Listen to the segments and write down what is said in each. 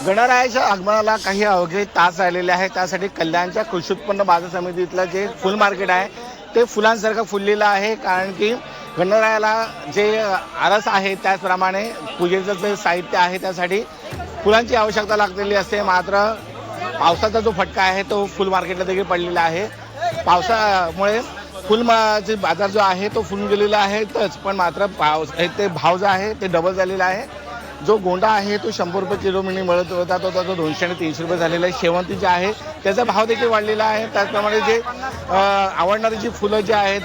गणरायाच्या आगमनाला काही अवघे तास राहिलेले आहे त्यासाठी कल्याणच्या कृषी उत्पन्न बाजार समितीतलं जे फुल मार्केट आहे ते फुलांसारखं फुललेलं आहे. कारण की गणरायाला जे आरस आहे त्याचप्रमाणे पूजेचं जे साहित्य आहे त्यासाठी फुलांची आवश्यकता लागलेली असते. मात्र पावसाचा जो फटका आहे तो फुल मार्केटला देखील पडलेला आहे. पावसामुळे फुल जे बाजार जो आहे तो फुलून गेलेला आहेच पण मात्र पावस हे ते भाव जो आहे ते डबल झालेला आहे. जो गोंडा आहे तो शंभर रुपये किलो मिळून मिळत होता तो आता दोनशे आणि तीनशे रुपये झालेला आहे. शेवंती जे आहे त्याचा भाव देखील वाढलेला आहे. त्याचप्रमाणे जे आवडणारी जी फुलं जी आहेत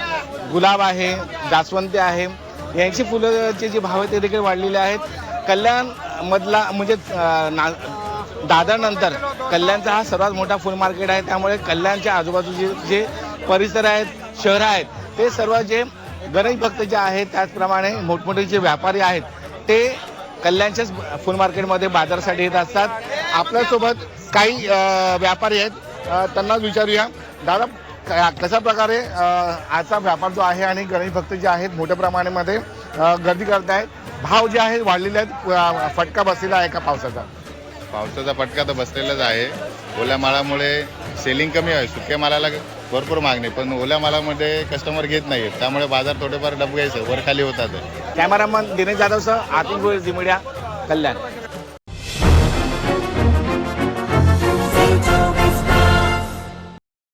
गुलाब आहे जास्वंती आहे यांची फुलंचे जे भाव आहेत ते देखील वाढलेले आहेत. कल्याण मधला म्हणजे ना दादरनंतर कल्याणचा हा सर्वात मोठा फुल मार्केट आहे. त्यामुळे कल्याणच्या आजूबाजूचे जे परिसर आहेत शहरं आहेत ते सर्व जे गणेश भक्त जे आहेत त्याचप्रमाणे मोठमोठे जे व्यापारी आहेत ते कल्याणच्याच फुल मार्केटमध्ये बाजारासाठी येत असतात. आपल्यासोबत काही व्यापारी आहेत. त्यांनाच त्यांना विचारूया. दादा कशा प्रकारे आजचा व्यापार जो आहे आणि गणेश भक्त जे आहेत मोठ्या प्रमाणामध्ये गर्दी करत आहेत भाव जे आहेत वाढलेले आहेत. फटका बसलेला आहे का पावसाचा? पावसाचा फटका तर बसलेलाच आहे. ओल्या माळामुळे सेलिंग कमी आहे सुक्या मालाला भरपूर मागणी पण ओल्या मालामध्ये कस्टमर घेत नाही त्यामुळे बाजार थोडेफार डबगायचं वर खाली होतात. कॅमेरामन दिनेश जाधवसह आतिफ गोयल मीडिया कल्याण.